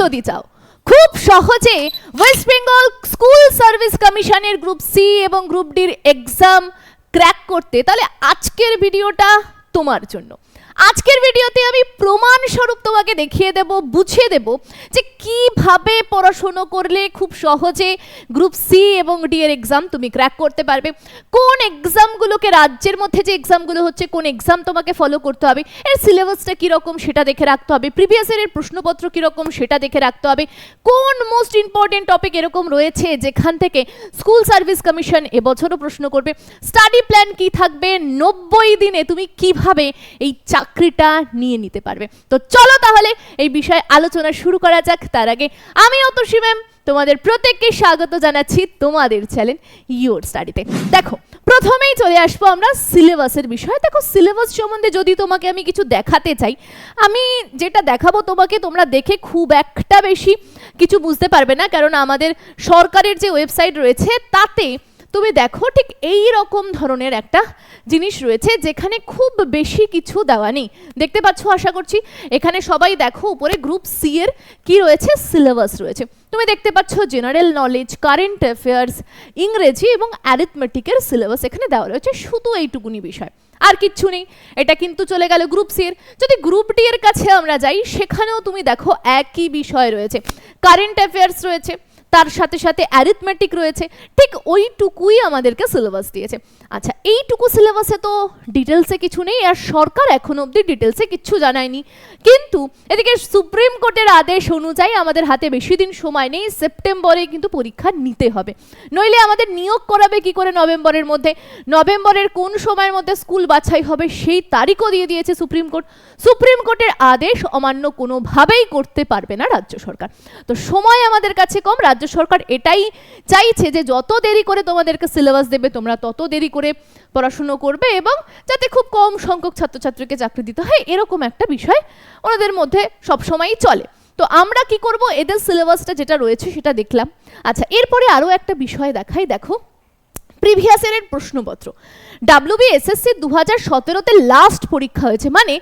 যদি চাও, খুব সহজে ওয়েস্ট বেঙ্গল স্কুল সার্ভিস কমিশনের গ্রুপ সি এবং গ্রুপ ডির এক্সাম ক্র্যাক করতে। তাহলে আজকের ভিডিওটা তোমার জন্য। আজকের ভিডিওতে আমি প্রমাণ স্বরূপ তোমাকে দেখিয়ে দেব, বুঝিয়ে দেব যে কীভাবে পড়াশুনো করলে খুব সহজে গ্রুপ সি এবং ডি এর এক্সাম তুমি ক্র্যাক করতে পারবে। কোন এক্সামগুলোকে রাজ্যের মধ্যে যে এক্সামগুলো হচ্ছে, কোন এক্সাম তোমাকে ফলো করতে হবে, এর সিলেবাসটা কীরকম সেটা দেখে রাখতে হবে প্রিভিয়াস ইয়ারের প্রশ্নপত্র কীরকম সেটা দেখে রাখতে হবে, কোন মোস্ট ইম্পর্টেন্ট টপিক এরকম রয়েছে যেখান থেকে স্কুল সার্ভিস কমিশন এবছরও প্রশ্ন করবে স্টাডি প্ল্যান কি থাকবে, নব্বই দিনে তুমি কীভাবে এই চাকরিটা নিয়ে নিতে পারবে। তো চলো তাহলে এই বিষয়ে আলোচনা শুরু করা যাক। তার আগে আমি অতসী ম্যাম, তোমাদের প্রত্যেককে স্বাগত জানাচ্ছি তোমাদের চ্যানেল ইয়োর স্টাডিতে দেখো, প্রথমেই চলে আসব আমরা সিলেবাসের বিষয়ে। দেখো সিলেবাস সম্বন্ধে যদি তোমাকে আমি কিছু দেখাতে চাই, আমি যেটা দেখাবো তোমাকে তোমরা দেখে খুব একটা বেশি কিছু বুঝতে পারবে না, কারণ আমাদের সরকারের যে ওয়েবসাইট রয়েছে, তাতে তুমি দেখো ঠিক এই রকম ধরনের একটা জিনিস রয়েছে যেখানে খুব বেশি কিছু দেওয়া নেই। দেখতে পাচ্ছ, আশা করছি এখানে সবাই দেখো উপরে গ্রুপ সি এর কি রয়েছে? সিলেবাস রয়েছে। তুমি দেখতে পাচ্ছ জেনারেল নলেজ কারেন্ট অ্যাফেয়ার্স ইংরেজি এবং অ্যারিথমেটিকের সিলেবাস এখানে দেওয়া রয়েছে শুধু এইটুকুনি বিষয়। আর কিচ্ছু নেই। এটা কিন্তু চলে গেল গ্রুপ সি এর। যদি গ্রুপ ডি এর কাছে আমরা যাই, সেখানেও তুমি দেখো একই বিষয় রয়েছে। কারেন্ট অ্যাফেয়ার্স রয়েছে। তার সাথে সাথে অ্যারিথমেটিক রয়েছে ঠিক ওইটুকুই আমাদেরকে সিলেবাস দিয়েছে। আচ্ছা এইটুকু সিলেবাসে তো ডিটেলসে কিছু নেই আর সরকার এখন অবধি ডিটেলসে কিচ্ছু জানায়নি। কিন্তু এদিকে সুপ্রিম কোর্টের আদেশ অনুযায়ী আমাদের হাতে বেশি দিন সময় নেই সেপ্টেম্বরে কিন্তু পরীক্ষা নিতে হবে। নইলে আমাদের নিয়োগ করাবে কি করে নভেম্বরের মধ্যে? নভেম্বরের কোন সময়ের মধ্যে স্কুল বাছাই হবে সেই তারিখও দিয়ে দিয়েছে সুপ্রিম কোর্ট। সুপ্রিম কোর্টের আদেশ অমান্য কোনোভাবেই করতে পারবে না রাজ্য সরকার। তো সময় আমাদের কাছে কম, রাজ্য সরকার এটাই চাইছে যে যত দেরি করে তোমাদেরকে সিলেবাস দেবে, তোমরা তত দেরি করে পড়াশুনো করবে এবং যাতে খুব কম সংখ্যক ছাত্রছাত্রীকে চাকরি দিতে হয়, এরকম একটা বিষয় ওনাদের মধ্যে সবসময়ই চলে। তো আমরা কি করব? এদের সিলেবাসটা যেটা রয়েছে সেটা দেখলাম। আচ্ছা এরপরে আরও একটা বিষয় দেখাই, দেখো। প্রিভিয়াস ইয়ারের প্রশ্নপত্র। ডাব্লিউবিএসএসসি দু হাজার সতেরোতে লাস্ট পরীক্ষা হয়েছে। মানে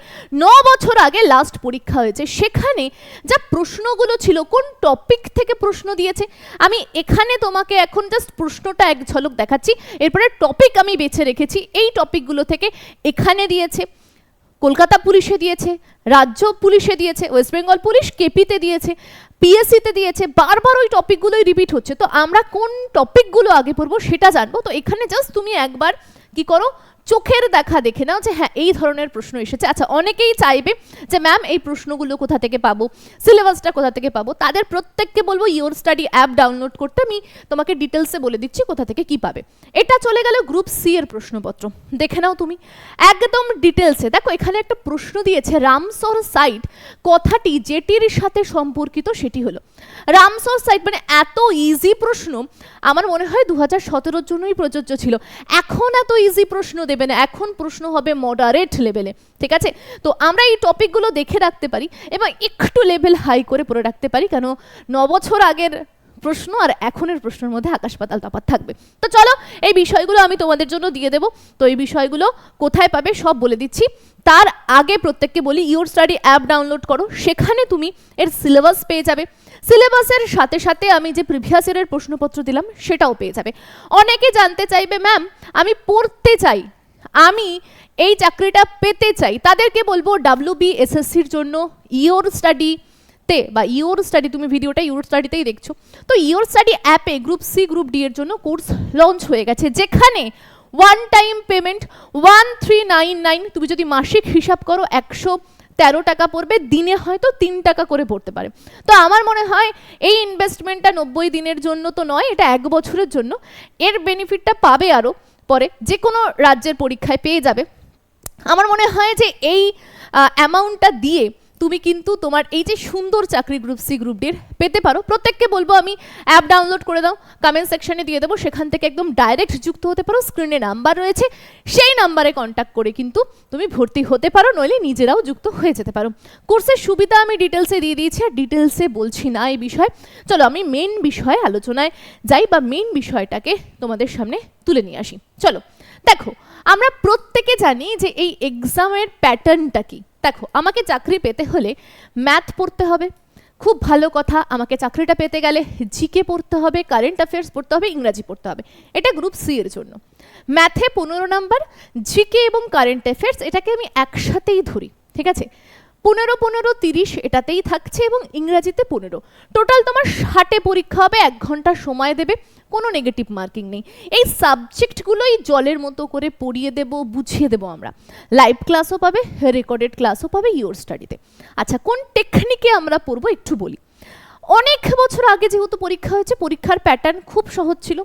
ন বছর আগে লাস্ট পরীক্ষা হয়েছে। সেখানে যা প্রশ্নগুলো ছিল, কোন টপিক থেকে প্রশ্ন দিয়েছে, আমি এখানে তোমাকে এখন জাস্ট প্রশ্নটা এক ঝলক দেখাচ্ছি। এরপরে টপিক আমি বেছে রেখেছি। এই টপিকগুলো থেকে এখানে দিয়েছে। কলকাতা পুলিশে দিয়েছে, রাজ্য পুলিশে দিয়েছে, ওয়েস্ট বেঙ্গল পুলিশ কেপিতে দিয়েছে, পিএসসিতে দিয়েছে, বারবার ওই টপিকগুলোই রিপিট হচ্ছে। তো আমরা কোন টপিকগুলো আগে পড়ব সেটা জানব। তো এখানে জাস্ট তুমি একবার কি করো চোখের দেখা দেখে নাও যে হ্যাঁ এই ধরনের প্রশ্ন এসেছে। আচ্ছা অনেকেই চাইবে যে ম্যাম এই প্রশ্নগুলো কোথা থেকে পাবো? সিলেবাসটা কোথা থেকে পাবো? তাদের প্রত্যেককে বলব ইওর স্টাডি অ্যাপ ডাউনলোড করতে। আমি তোমাকে ডিটেলসে বলে দিচ্ছি কোথা থেকে কি পাবে। এটা চলে গেল গ্রুপ সি এর প্রশ্নপত্র। দেখে নাও তুমি। একদম ডিটেলসে দেখো, এখানে একটা প্রশ্ন দিয়েছে রামসর সাইট কথাটি যেটির সাথে সম্পর্কিত সেটি হলো। রামসর সাইট মানে এত ইজি প্রশ্ন, আমার মনে হয় দু হাজার সতেরোর জন্যই প্রযোজ্য ছিল। এখন এত ইজি প্রশ্ন দেবে। না এখন প্রশ্ন হবে মডারেট লেভেলে ঠিক আছে? তো আমরা এই টপিকগুলো দেখে রাখতে পারি, এবং একটু লেভেল হাই করে পড়ে রাখতে পারি, কেন নবছর আগের প্রশ্ন আর এখনের প্রশ্নের মধ্যে আকাশ পাতাল তফাৎ থাকবে। তো চলো, এই বিষয়গুলো আমি তোমাদের জন্য দিয়ে দেবো। তো এই বিষয়গুলো কোথায় পাবে সব বলে দিচ্ছি। তার আগে প্রত্যেককে বলি ইউর স্টাডি অ্যাপ ডাউনলোড করো। সেখানে তুমি এর সিলেবাস পেয়ে যাবে। সিলেবাসের সাথে সাথে আমি যে প্রিভিয়াস ইয়ারের প্রশ্নপত্র দিলাম, সেটাও পেয়ে যাবে। অনেকে জানতে চাইবে ম্যাম আমি পড়তে চাই। আমি এই চাকরিটা পেতে চাই, তাদেরকে বলব ডাব্লিউ বি এসএসসির জন্য ইওর স্টাডি তে বা ইওর স্টাডি তুমি ভিডিওটা ইওর স্টাডিতেই দেখছ। তো ইওর স্টাডি অ্যাপে গ্রুপ সি গ্রুপ ডি এর জন্য কোর্স লঞ্চ হয়ে গেছে, যেখানে one time payment one three nine nine তুমি যদি মাসিক হিসাব করো একশো তেরো টাকা পড়বে, দিনে হয়তো তিন টাকা করে পড়তে পারে। তো আমার মনে হয় এই ইনভেস্টমেন্টটা নব্বই দিনের জন্য তো নয়, এটা এক বছরের জন্য। এর বেনিফিটটা পাবে আরও পরে যে কোনো রাজ্যের পরীক্ষায় পেয়ে যাবে। আমার মনে হয় যে এই অ্যামাউন্টটা দিয়ে তুমি কিন্তু তোমার এই যে সুন্দর চাকরি গ্রুপ সি গ্রুপ ডির পেতে পারো। প্রত্যেককে বলব আমি অ্যাপ ডাউনলোড করে দাও কমেন্ট সেকশনে দিয়ে দেবো, সেখান থেকে একদম ডাইরেক্ট যুক্ত হতে পারো স্ক্রিনে নাম্বার রয়েছে, সেই নাম্বারে কন্ট্যাক্ট করে কিন্তু তুমি ভর্তি হতে পারো, নইলে নিজেরাও যুক্ত হয়ে যেতে পারো। কোর্সের সুবিধা আমি ডিটেলসে দিয়ে দিয়েছি, আর ডিটেলসে বলছি না এই বিষয়ে। চলো আমি মেন বিষয়ে আলোচনায় যাই বা মেন বিষয়টাকে তোমাদের সামনে তুলে নিয়ে আসি। চলো, দেখো, আমরা প্রত্যেকে জানি যে এই এক্সামের প্যাটার্নটা কি। দেখো, আমাকে চাকরি পেতে হলে ম্যাথ পড়তে হবে। খুব ভালো কথা, আমাকে চাকরিটা পেতে গেলে জিকে পড়তে হবে কারেন্ট অ্যাফেয়ার্স পড়তে হবে, ইংরাজি পড়তে হবে। এটা গ্রুপ সি এর জন্য। ম্যাথে পনেরো নাম্বার জিকে এবং কারেন্ট অ্যাফেয়ার্স এটাকে আমি একসাথেই ধরি, ঠিক আছে? পনেরো পনেরো তিরিশ এটাতেই থাকছে এবং ইংরাজিতে পনেরো। টোটাল তোমার ষাটে পরীক্ষা হবে, এক ঘণ্টা সময় দেবে, কোনো নেগেটিভ মার্কিং নেই। এই সাবজেক্টগুলোই জলের মতো করে পড়িয়ে দেব, বুঝিয়ে দেবো আমরা। লাইভ ক্লাসও পাবে রেকর্ডেড ক্লাসও পাবে ইওর স্টাডিতে আচ্ছা কোন টেকনিকে আমরা পড়ব একটু বলি। অনেক বছর আগে যেহেতু পরীক্ষা হয়েছে, পরীক্ষার প্যাটার্ন খুব সহজ ছিল।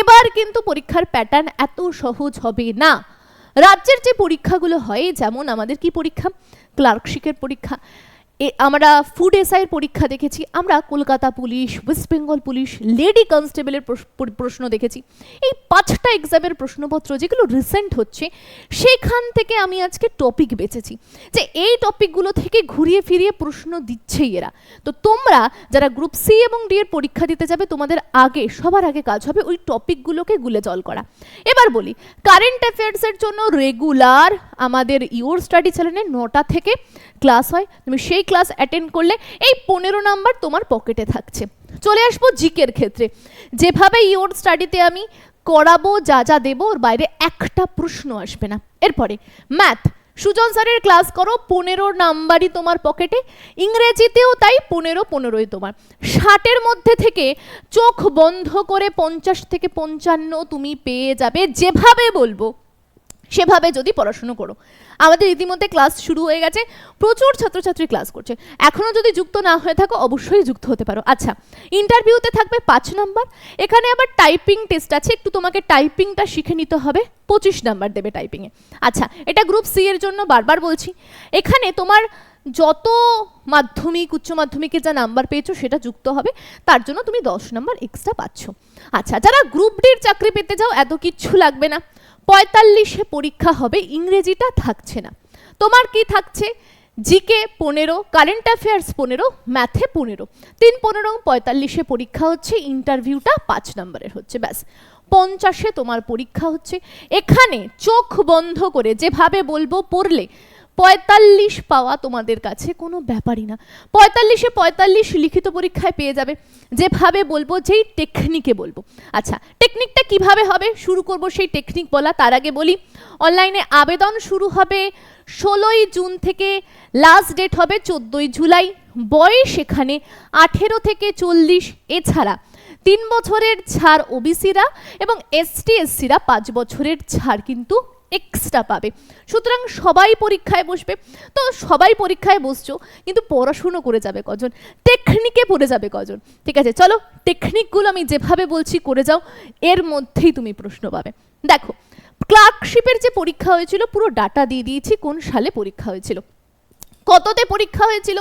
এবার কিন্তু পরীক্ষার প্যাটার্ন এত সহজ হবে না। রাজ্যের যে পরীক্ষাগুলো হয়, যেমন আমাদের কি পরীক্ষা? ক্লার্কশিপের পরীক্ষা এ, আমরা ফুড এসআইয়ের পরীক্ষা দেখেছি, আমরা Kolkata police West Bengal police lady কনস্টেবলের প্রশ্ন দেখেছি। এই পাঁচটা এক্সামের প্রশ্নপত্র যেগুলো রিসেন্ট হচ্ছে, সেখান থেকে আমি আজকে টপিক বেছেছি। যে এই টপিকগুলো থেকে ঘুরিয়ে ফিরিয়ে প্রশ্ন দিচ্ছেই এরা। তো তোমরা যারা গ্রুপ সি এবং ডি এর পরীক্ষা দিতে যাবে, তোমাদের আগে, সবার আগে কাজ হবে ওই টপিকগুলোকে গুলে জল করা। এবার বলি কারেন্ট অ্যাফেয়ার্সের জন্য রেগুলার আমাদের ইওর স্টাডি চ্যানেলে নটা থেকে ক্লাস হয়, তুমি সেই ক্লাস অ্যাটেন্ড করলে এই পনেরো নাম্বার তোমার পকেটে থাকছে। চলে আসব জিকের ক্ষেত্রে। যেভাবে ইওর স্টাডিতে আমি করাবো, যা যা দেবো, ওর বাইরে একটা প্রশ্ন আসবে না। এরপরে ম্যাথ সুজন স্যারের ক্লাস করো, পনেরো নাম্বারই তোমার পকেটে ইংরেজিতেও তাই পনেরো পনেরোই তোমার। ষাটের মধ্যে থেকে চোখ বন্ধ করে পঞ্চাশ থেকে পঞ্চান্ন তুমি পেয়ে যাবে, যেভাবে বলব, সেভাবে যদি পড়াশুনো করো। আমাদের ইতিমধ্যে ক্লাস শুরু হয়ে গেছে, প্রচুর ছাত্রছাত্রী ক্লাস করছে। এখনও যদি যুক্ত না হয়ে থাকো, অবশ্যই যুক্ত হতে পারো। আচ্ছা ইন্টারভিউতে থাকবে পাঁচ নাম্বার, এখানে আবার টাইপিং টেস্ট আছে, একটু তোমাকে টাইপিংটা শিখে নিতে হবে, পঁচিশ নাম্বার দেবে টাইপিংয়ে আচ্ছা এটা গ্রুপ সি এর জন্য বারবার বলছি, এখানে তোমার যত মাধ্যমিক, উচ্চ মাধ্যমিকে যা নাম্বার পেয়েছ, সেটা যুক্ত হবে, তার জন্য তুমি দশ নাম্বার এক্সট্রা পাচ্ছ। আচ্ছা যারা গ্রুপ ডির চাকরি পেতে যাও, এত কিচ্ছু লাগবে না। পঁয়তাল্লিশে পরীক্ষা হবে, ইংরেজিটা থাকছে না। তোমার কি থাকছে? জিকে পনেরো, কারেন্ট অ্যাফেয়ার্স পনেরো, ম্যাথে পনেরো। তিন পনেরো, পঁয়তাল্লিশে পরীক্ষা হচ্ছে, ইন্টারভিউটা পাঁচ নম্বরের হচ্ছে, ব্যাস। পঞ্চাশে তোমার পরীক্ষা হচ্ছে। এখানে চোখ বন্ধ করে যেভাবে বলব, পড়লে পঁয়তাল্লিশ পাওয়া তোমাদের কাছে কোনো ব্যাপারই না। পঁয়তাল্লিশে পঁয়তাল্লিশ লিখিত পরীক্ষায় পেয়ে যাবে। যেভাবে বলব, যেই টেকনিকে বলব। আচ্ছা টেকনিকটা কীভাবে হবে? শুরু করব সেই টেকনিক বলা। তার আগে বলি অনলাইনে আবেদন শুরু হবে ষোলোই জুন থেকে লাস্ট ডেট হবে চোদ্দোই জুলাই। বয়স এখানে আঠেরো থেকে চল্লিশ। এছাড়া তিন বছরের ছাড় ওবিসিরা এবং এসটি এসসিরা পাঁচ বছরের ছাড় কিন্তু এক্সট্রা পাবে। সুতরাং সবাই পরীক্ষায় বসবে। তো সবাই পরীক্ষায় বসছো, কিন্তু পড়াশুনো করে যাবে কজন? টেকনিকে পড়ে যাবে কজন? ঠিক আছে, চলো টেকনিকগুলো আমি যেভাবে বলছি করে যাও, এর মধ্যেই তুমি প্রশ্ন পাবে। দেখো ক্লার্কশিপের যে পরীক্ষা হয়েছিল, পুরো ডাটা দিয়ে দিয়েছি কোন সালে পরীক্ষা হয়েছিল। কততে পরীক্ষা হয়েছিল,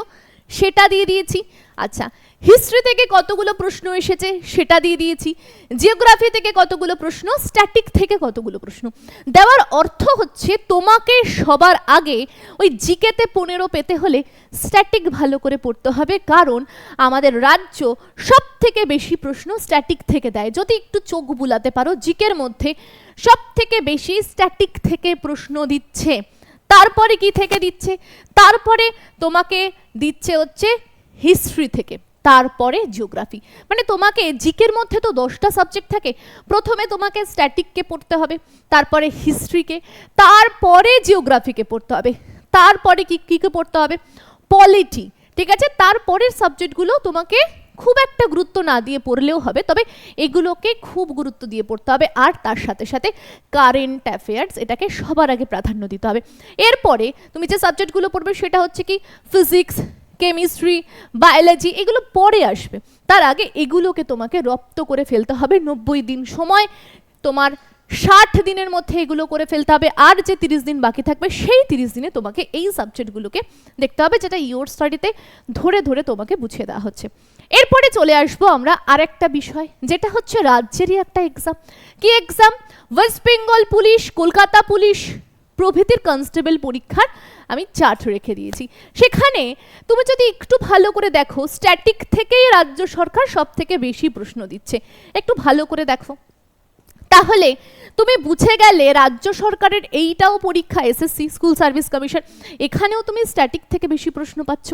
সেটা দিয়ে দিয়েছি। আচ্ছা হিস্ট্রি থেকে কতগুলো প্রশ্ন এসেছে সেটা দিয়ে দিয়েছি। জিওগ্রাফি থেকে কতগুলো প্রশ্ন স্ট্যাটিক থেকে কতগুলো প্রশ্ন। দেওয়ার অর্থ হচ্ছে তোমাকে সবার আগে ওই জিকেতে পনেরো পেতে হলে স্ট্যাটিক ভালো করে পড়তে হবে। কারণ আমাদের রাজ্য সব থেকে বেশি প্রশ্ন স্ট্যাটিক থেকে দেয়। যদি একটু চোখ বুলাতে পারো, জিকের মধ্যে সব থেকে বেশি স্ট্যাটিক থেকে প্রশ্ন দিচ্ছে। তারপরে কি থেকে দিচ্ছে? তারপরে তোমাকে দিচ্ছে হচ্ছে হিস্ট্রি থেকে, তারপরে জিওগ্রাফি মানে তোমাকে জিকের মধ্যে তো দশটা সাবজেক্ট থাকে। প্রথমে তোমাকে স্ট্যাটিককে পড়তে হবে, তারপরে হিস্ট্রিকে তারপরে জিওগ্রাফিকে পড়তে হবে। তারপরে কি কীকে পড়তে হবে? পলিটি ঠিক আছে? তারপরের সাবজেক্টগুলো তোমাকে খুব একটা গুরুত্ব না দিয়ে পড়লেও হবে, তবে এগুলোকে খুব গুরুত্ব দিয়ে পড়তে হবে। আর তার সাথে সাথে কারেন্ট অ্যাফেয়ার্স এটাকে সবার আগে প্রাধান্য দিতে হবে। এরপরে তুমি যে সাবজেক্টগুলো পড়বে, সেটা হচ্ছে কি ফিজিক্স কেমিস্ট্রি বায়োলজি এগুলো পরে আসবে। তার আগে এগুলোকে তোমাকে রপ্ত করে ফেলতে হবে। নব্বই দিন সময়, তোমার ষাট দিনের মধ্যে এগুলো করে ফেলতে হবে। আর যে তিরিশ দিন বাকি থাকবে, সেই তিরিশ দিনে তোমাকে এই সাবজেক্টগুলোকে দেখতে হবে, যেটা ইওর স্টাডিতে ধরে ধরে তোমাকে বুঝিয়ে দেওয়া হচ্ছে। এরপরে চলে আসব আমরা আরেকটা বিষয়, যেটা হচ্ছে রাজ্যেরই একটা এক্সাম কি exam West Bengal police Kolkata police প্রভৃতির কনস্টেবল পরীক্ষার আমি চার্ট রেখে দিয়েছি। সেখানে তুমি যদি একটু ভালো করে দেখো স্ট্যাটিক থেকেই রাজ্য সরকার সব থেকে বেশি প্রশ্ন দিচ্ছে। একটু ভালো করে দেখো। তাহলে তুমি বুঝে গেলে রাজ্য সরকারের এইটাও পরীক্ষা এসএসসি স্কুল সার্ভিস কমিশন এখানেও তুমি স্ট্যাটিক থেকে বেশি প্রশ্ন পাচ্ছ।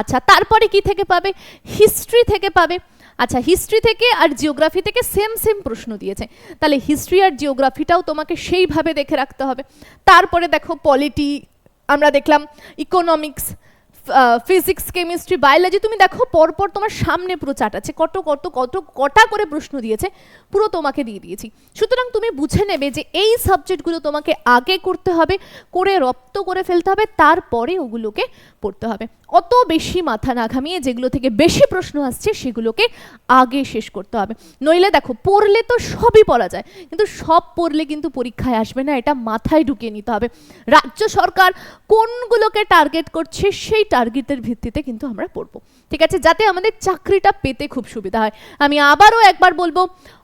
আচ্ছা তারপরে কি থেকে পাবে? হিস্ট্রি থেকে পাবে। আচ্ছা হিস্ট্রি থেকে আর জিওগ্রাফি থেকে সেম সেম প্রশ্ন দিয়েছে। তাহলে হিস্ট্রি আর জিওগ্রাফিটাও তোমাকে সেইভাবে দেখে রাখতে হবে। তারপরে দেখো পলিটি আমরা দেখলাম ইকোনমিক্স ফিজিক্স কেমিস্ট্রি বায়োলজি তুমি দেখো পরপর তোমার সামনে পুরো চাট আছে। কত কত কত, কটা করে প্রশ্ন দিয়েছে, পুরো তোমাকে দিয়ে দিয়েছি। সুতরাং তুমি বুঝে নেবে যে এই সাবজেক্টগুলো তোমাকে আগে করতে হবে, করে রপ্ত করে ফেলতে হবে, তারপরে ওগুলোকে পড়তে হবে। অত বেশি মাথা না ঘামিয়ে যেগুলো থেকে বেশি প্রশ্ন আসছে সেগুলোকে আগে শেষ করতে হবে। নইলে দেখো, পড়লে তো সবই পড়া যায়, কিন্তু সব পড়লে কিন্তু পরীক্ষায় আসবে না, এটা মাথায় ঢুকিয়ে নিতে হবে। রাজ্য সরকার কোনগুলোকে টার্গেট করছে সেই টার্গেটের ভিত্তিতে কিন্তু আমরা পড়ব। ঠিক আছে? যাতে আমাদের চাকরিটা পেতে খুব সুবিধা হয়। আমি আবারও একবার বলব,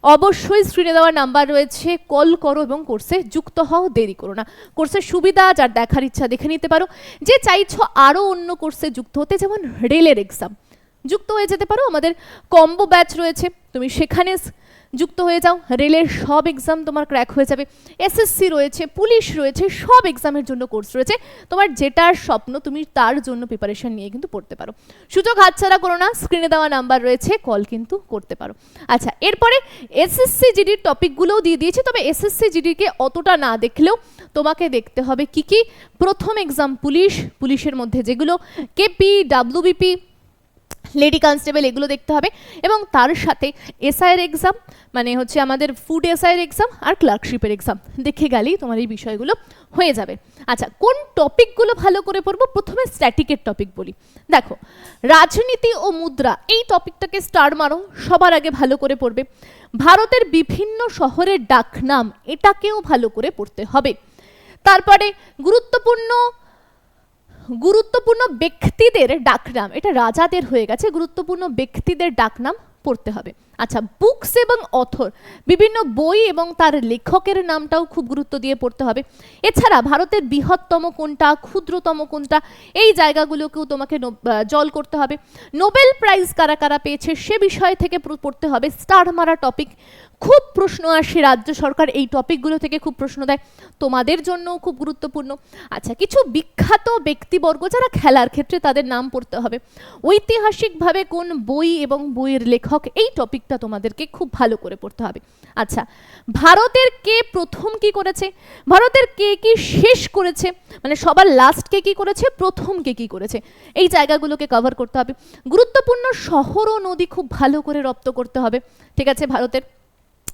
অবশ্যই স্ক্রিনে দেওয়া নাম্বার রয়েছে কল করো এবং কোর্সে যুক্ত হও, দেরি করো না। কোর্সের সুবিধা যার দেখার ইচ্ছা দেখে নিতে পারো। যে চাইছো আরও অন্য কোর্সে যুক্ত হতে যেমন রেলের এক্সাম যুক্ত হয়ে যেতে পারো, আমাদের কম্বো ব্যাচ রয়েছে। তুমি সেখানে যুক্ত হয়ে যাও। রেলের সব এক্সাম তোমার ক্র্যাক হয়ে যাবে। এসএসসি রয়েছে পুলিশ রয়েছে, সব এক্সামের জন্য কোর্স রয়েছে। তোমার যেটার স্বপ্ন, তুমি তার জন্য প্রিপারেশন নিয়ে কিন্তু পড়তে পারো। সুযোগ হাতছাড়া করো না স্ক্রিনে দেওয়া নাম্বার রয়েছে কল কিন্তু করতে পারো। আচ্ছা এরপরে এসএসসি জিডির টপিকগুলোও দিয়ে দিয়েছি, তবে এসএসসি জিডিকে অতটা না দেখলেও তোমাকে দেখতে হবে কি কি। প্রথম এক্সাম পুলিশ, পুলিশের মধ্যে যেগুলো কেপি ডাব্লিউবিপি লেডি কনস্টেবল, এগুলো দেখতে হবে। এবং তার সাথে এসআইয়ের এক্সাম মানে হচ্ছে আমাদের ফুড এসআইয়ের এক্সাম আর ক্লার্কশিপের এক্সাম দেখে গেলেই তোমার এই বিষয়গুলো হয়ে যাবে। আচ্ছা কোন টপিকগুলো ভালো করে পড়ব? প্রথমে স্ট্যাটিকের টপিক বলি। দেখো, রাজনীতি ও মুদ্রা, এই টপিকটাকে স্টার মারো, সবার আগে ভালো করে পড়বে। ভারতের বিভিন্ন শহরের ডাকনাম, এটাকেও ভালো করে পড়তে হবে। তারপরে গুরুত্বপূর্ণ গুরুত্বপূর্ণ ব্যক্তিদের ডাকনাম, এটা রাজাদের হয়ে গেছে, গুরুত্বপূর্ণ ব্যক্তিদের ডাকনাম পড়তে হবে। আচ্ছা বুকস এবং অথর, বিভিন্ন বই এবং তার লেখকের নামটাও খুব গুরুত্ব দিয়ে পড়তে হবে। এছাড়া ভারতের বৃহত্তম কোনটা, ক্ষুদ্রতম কোনটা, এই জায়গাগুলোকেও তোমাকে জল করতে হবে। নোবেল প্রাইজ কারা কারা পেয়েছে সে বিষয় থেকে পড়তে হবে। স্টার মারা টপিক খুব প্রশ্ন আসে রাজ্য সরকার এই টপিকগুলো থেকে খুব প্রশ্ন দেয়। তোমাদের জন্যও খুব গুরুত্বপূর্ণ। আচ্ছা কিছু বিখ্যাত ব্যক্তিবর্গ যারা খেলার ক্ষেত্রে তাদের নাম পড়তে হবে। ঐতিহাসিকভাবে কোন বই এবং বইয়ের লেখক এই টপিকটা তোমাদেরকে খুব ভালো করে পড়তে হবে। আচ্ছা ভারতের কে প্রথম কি করেছে? ভারতের কে কি শেষ করেছে? মানে সবার লাস্ট কে কি করেছে? প্রথম কে কি করেছে? এই জায়গাগুলোকে কভার করতে হবে। গুরুত্বপূর্ণ শহর ও নদী খুব ভালো করে রপ্ত করতে হবে। ঠিক আছে, ভারতের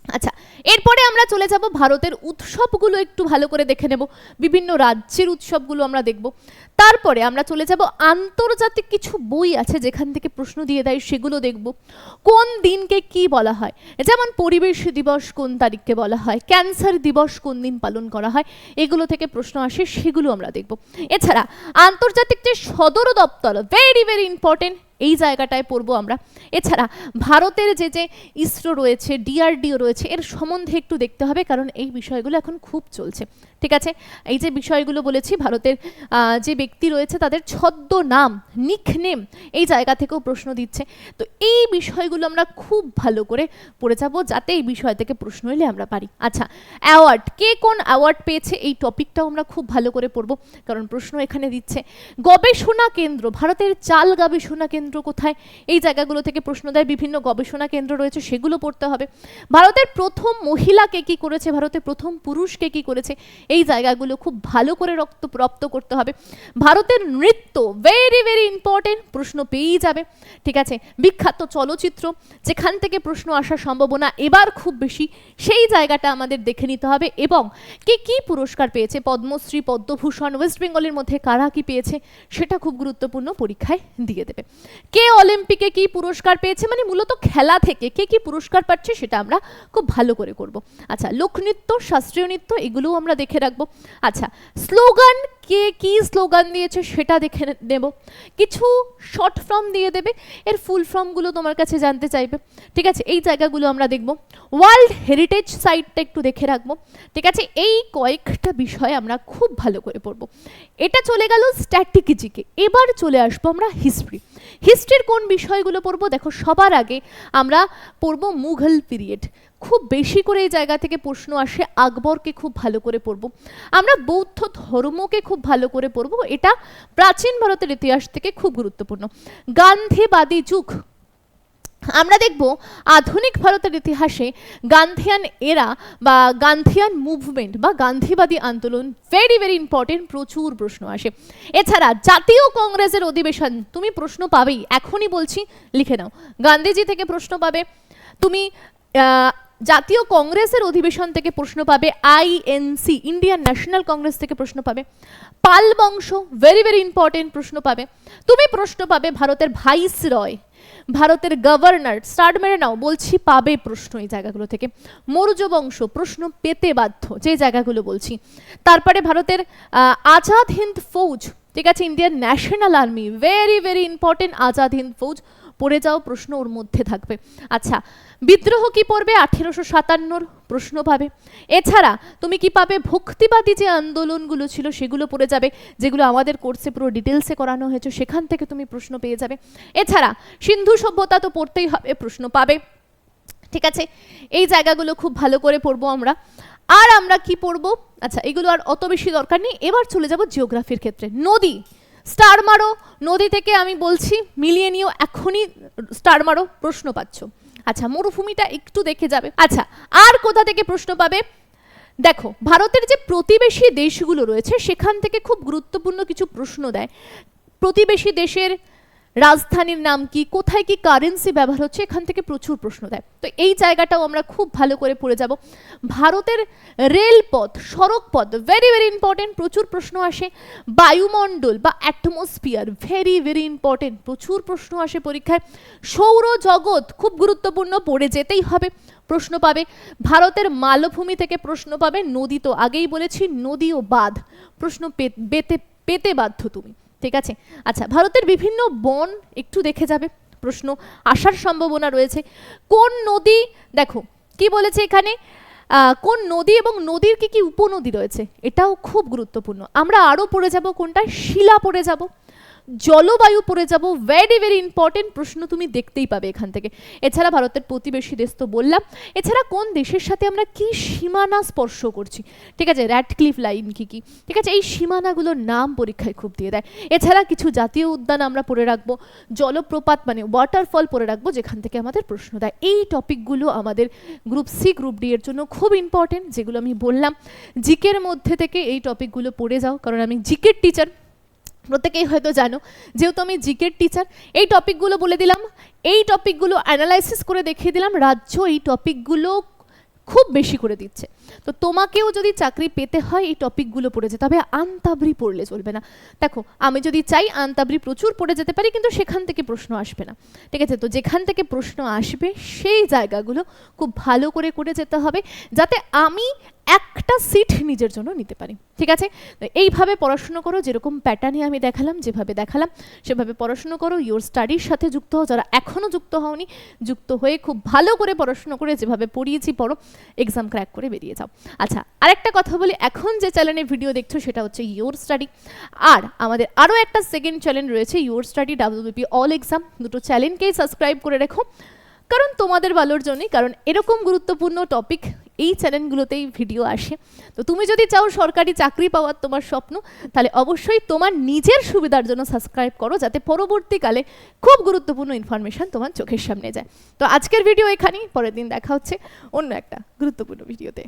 আচ্ছা এরপরে আমরা চলে যাব ভারতের উৎসবগুলো একটু ভালো করে দেখে নেব। বিভিন্ন রাজ্যের উৎসবগুলো আমরা দেখব। তারপরে আমরা চলে যাব, আন্তর্জাতিক কিছু বই আছে যেখান থেকে প্রশ্ন দিয়ে দেয়, সেগুলো দেখব। কোন দিনকে কি বলা হয়? যেমন পরিবেশ দিবস কোন তারিখকে বলা হয়? ক্যান্সার দিবস কোন দিন পালন করা হয়? এগুলো থেকে প্রশ্ন আসে, সেগুলো আমরা দেখব। এছাড়া আন্তর্জাতিক যে সদর দপ্তর ভেরি ভেরি ইম্পর্টেন্ট এই জায়গাটায় পড়ব আমরা। এছাড়া ভারতের যে যে ইসরো রয়েছে ডিআরডিও রয়েছে, এর সম্বন্ধে একটু দেখতে হবে, কারণ এই বিষয়গুলো এখন খুব চলছে। ঠিক আছে? এই যে বিষয়গুলো বলেছি, ভারতের যে ব্যক্তি রয়েছে তাদের ছদ্ম নাম নিক নেম এই জায়গা থেকেও প্রশ্ন দিচ্ছে। তো এই বিষয়গুলো আমরা খুব ভালো করে পড়ে যাব, যাতে এই বিষয় থেকে প্রশ্ন এলে আমরা পারি। আচ্ছা অ্যাওয়ার্ড কে কোন অ্যাওয়ার্ড পেয়েছে? এই টপিকটাও আমরা খুব ভালো করে পড়ব, কারণ প্রশ্ন এখানে দিচ্ছে। গবেষণা কেন্দ্র, ভারতের চাল গবেষণা কেন্দ্র কোথায়? এই জায়গাগুলো থেকে প্রশ্ন দেয়, বিভিন্ন গবেষণা কেন্দ্র রয়েছে, সেগুলো পড়তে হবে। ভারতের প্রথম মহিলা কে কি করেছে? ভারতের প্রথম পুরুষ কে কি করেছে? এই জায়গাগুলো খুব ভালো করে রক্ত, রপ্ত করতে হবে। ভারতের নৃত্য ভেরি ভেরি ইম্পর্টেন্ট প্রশ্ন পেয়েই যাবে। ঠিক আছে? বিখ্যাত চলচ্চিত্র, যেখান থেকে প্রশ্ন আসার সম্ভাবনা এবার খুব বেশি, সেই জায়গাটা আমাদের দেখে নিতে হবে। এবং কে কি পুরস্কার পেয়েছে? পদ্মশ্রী, পদ্মভূষণ ওয়েস্ট বেঙ্গলের মধ্যে কারা কি পেয়েছে? সেটা খুব গুরুত্বপূর্ণ পরীক্ষায় দিয়ে দেবে। কে অলিম্পিকে কি পুরস্কার পেয়েছে? মানে মূলত খেলা থেকে কে কি পুরস্কার পাচ্ছে সেটা আমরা খুব ভালো করে করব। আচ্ছা লোকনৃত্য শাস্ত্রীয় নৃত্য, এগুলোও আমরা দেখে রাখব। আচ্ছা স্লোগান, কে কি স্লোগান দিয়েছে, সেটা দেখে নেব। কিছু শর্ট ফর্ম দিয়ে দেবে, এর ফুল ফর্মগুলো তোমার কাছে জানতে চাইবে। ঠিক আছে? এই জায়গাগুলো আমরা দেখব। ওয়ার্ল্ড হেরিটেজ সাইটটা একটু দেখে রাখব। ঠিক আছে? এই কয়েকটা বিষয় আমরা খুব ভালো করে পড়ব। এটা চলে গেল স্ট্র্যাটেজিকে এবার চলে আসব আমরা হিস্ট্রি হিস্ট্রির কোন বিষয়গুলো পড়ব? দেখো, সবার আগে আমরা পড়ব মুঘল পিরিয়ড খুব বেশি করে এই জায়গা থেকে প্রশ্ন আসে, আকবরকে খুব ভালো করে পড়ব। আমরা বৌদ্ধ ধর্মকে খুব ভালো করে পড়ব, এটা প্রাচীন ভারতের ইতিহাস থেকে খুব গুরুত্বপূর্ণ। গান্ধীবাদী যুগ। আমরা দেখব আধুনিক ভারতের ইতিহাসে গান্ধিয়ান এরা বা গান্ধিয়ান মুভমেন্ট বা গান্ধীবাদী আন্দোলন ভেরি ভেরি ইম্পর্টেন্ট প্রচুর প্রশ্ন আসে। এছাড়া জাতীয় কংগ্রেসের অধিবেশন তুমি প্রশ্ন পাবেই। এখনই বলছি, লিখে নাও। গান্ধীজি থেকে প্রশ্ন পাবে, তুমি জাতীয় কংগ্রেসের অধিবেশন থেকে প্রশ্ন পাবে আইএনসি ইন্ডিয়ান ন্যাশনাল কংগ্রেস থেকে প্রশ্ন পাবে। পাল বংশ ভেরি ভেরি ইম্পর্টেন্ট প্রশ্ন পাবে। তুমি প্রশ্ন পাবে ভারতের ভাইস রয় ভারতের গভর্নর। স্টার্ট মেরে নাও, বলছি পাবে প্রশ্ন এই জায়গাগুলো থেকে। মৌর্য বংশ, প্রশ্ন পেতে বাধ্য, যে জায়গাগুলো বলছি। তারপরে ভারতের আজাদ হিন্দ ফৌজ, ঠিক আছে, Indian National Army very very important Azad Hind Fauj. পড়ে যাও, প্রশ্ন ওর মধ্যে থাকবে। আচ্ছা বিদ্রোহ কি পড়বে আঠেরোশো সাতান্নর প্রশ্ন পাবে এছাড়া তুমি কি পাবে ভক্তিবাদী যে আন্দোলনগুলো ছিল সেগুলো পড়ে যাবে, যেগুলো আমাদের কোর্সে পুরো ডিটেলসে করানো হয়েছে, সেখান থেকে তুমি প্রশ্ন পেয়ে যাবে। এছাড়া সিন্ধু সভ্যতা তো পড়তেই হবে, প্রশ্ন পাবে। ঠিক আছে? এই জায়গাগুলো খুব ভালো করে পড়ব আমরা। আর আমরা কি পড়ব? আচ্ছা এগুলো আর অত বেশি দরকার নেই। এবার চলে যাব জিওগ্রাফির ক্ষেত্রে। নদী। স্টার মারো। নদী থেকে আমি বলছি, মিলিয়ে নিও, এখনই স্টার মারো, প্রশ্ন পাচ্ছ। আচ্ছা মরুভূমিটা একটু দেখে যাবে। আচ্ছা আর কোথা থেকে প্রশ্ন পাবে? দেখো, ভারতের যে প্রতিবেশী দেশগুলো রয়েছে, সেখান থেকে খুব গুরুত্বপূর্ণ কিছু প্রশ্ন দেয়। প্রতিবেশী দেশের রাজধানীর নাম কি? কোথায় কি কারেন্সি ব্যবহার হচ্ছে? এখান থেকে প্রচুর প্রশ্ন দেয়। তো এই জায়গাটাও আমরা খুব ভালো করে পড়ে যাব। ভারতের রেলপথ, সড়কপথ ভেরি ভেরি ইম্পর্টেন্ট প্রচুর প্রশ্ন আসে। বায়ুমণ্ডল বা অ্যাটমসফিয়ার ভেরি ভেরি ইম্পর্টেন্ট প্রচুর প্রশ্ন আসে পরীক্ষায়। সৌরজগৎ খুব গুরুত্বপূর্ণ, পড়ে যেতেই হবে। প্রশ্ন পাবে। ভারতের মালভূমি থেকে প্রশ্ন পাবে। নদী তো আগেই বলেছি নদী ও বাঁধ। প্রশ্ন পেতে পেতে বাধ্য তুমি। ঠিক আছে? আচ্ছা ভারতের বিভিন্ন বন একটু দেখে যাবে প্রশ্ন, আসার সম্ভাবনা রয়েছে। কোন নদী, দেখো, কি বলেছে এখানে? কোন নদী এবং নদীর কি কি উপনদী রয়েছে? এটাও খুব গুরুত্বপূর্ণ। আমরা আরও পড়ে যাব কোনটা শিলা পড়ে যাব। জলবায়ু পড়ে যাব। ভেরি ভেরি ইম্পর্টেন্ট প্রশ্ন তুমি দেখতেই পাবে এখান থেকে। এছাড়া ভারতের প্রতিবেশী দেশ তো বললাম। এছাড়া কোন দেশের সাথে আমরা কি সীমানা স্পর্শ করছি? ঠিক আছে র্যাডক্লিফ লাইন কি কি? ঠিক আছে, এই সীমানাগুলোর নাম পরীক্ষায় খুব দিয়ে দেয়। এছাড়া কিছু জাতীয় উদ্যান আমরা পড়ে রাখব। জলপ্রপাত মানে ওয়াটারফল পড়ে রাখব, যেখান থেকে আমাদের প্রশ্ন দেয়। এই টপিকগুলো আমাদের গ্রুপ সি গ্রুপ ডি এর জন্য খুব ইম্পর্টেন্ট যেগুলো আমি বললাম। জিকের মধ্যে থেকে এই টপিকগুলো পড়ে যাও, কারণ আমি জিকের টিচার প্রত্যেকেই হয়তো জানো, যেহেতু আমি জিকের টিচার এই টপিকগুলো বলে দিলাম, এই টপিকগুলো অ্যানালাইসিস করে দেখিয়ে দিলাম, রাজ্য এই টপিকগুলো খুব বেশি করে দিচ্ছে। তো তোমাকেও যদি চাকরি পেতে হয়, এই টপিকগুলো পড়ে যেতে হবে, আন্তাবরি পড়লে চলবে না। দেখো, আমি যদি চাই, আন্তাবরি প্রচুর পড়ে যেতে পারি, কিন্তু সেখান থেকে প্রশ্ন আসবে না। ঠিক আছে, তো যেখান থেকে প্রশ্ন আসবে, সেই জায়গাগুলো খুব ভালো করে করে যেতে হবে, যাতে আমি একটা সিট নিজের জন্য নিতে পারি। ঠিক আছে? এইভাবে পড়াশুনো করো, যেরকম প্যাটার্নে আমি দেখালাম, যেভাবে দেখালাম, সেভাবে পড়াশুনো করো। ইওর স্টাডির সাথে যুক্ত হও, যারা এখনও যুক্ত হওনি, যুক্ত হয়ে খুব ভালো করে পড়াশুনো করে যেভাবে পড়িয়েছি, পড়ো। এক্সাম ক্র্যাক করে বেরিয়ে যাও। আচ্ছা আরেকটা কথা বলি। এখন যে চ্যানেলে ভিডিও দেখছ, সেটা হচ্ছে ইওর স্টাডি আর আমাদের আরও একটা সেকেন্ড চ্যানেল রয়েছে your study WBP all exam দুটো চ্যানেলকেই সাবস্ক্রাইব করে রেখো। কারণ তোমাদের ভালোর জন্যই, কারণ এরকম গুরুত্বপূর্ণ টপিক এই চ্যানেলগুলোতেই ভিডিও আসে। তো তুমি যদি চাও সরকারি চাকরি পাওয়ার তোমার স্বপ্ন, তাহলে অবশ্যই তোমার নিজের সুবিধার জন্য সাবস্ক্রাইব করো, যাতে পরবর্তীকালে খুব গুরুত্বপূর্ণ ইনফরমেশান তোমার চোখের সামনে যায়। তো আজকের ভিডিও এখানেই, পরের দিন দেখা হচ্ছে অন্য একটা গুরুত্বপূর্ণ ভিডিওতে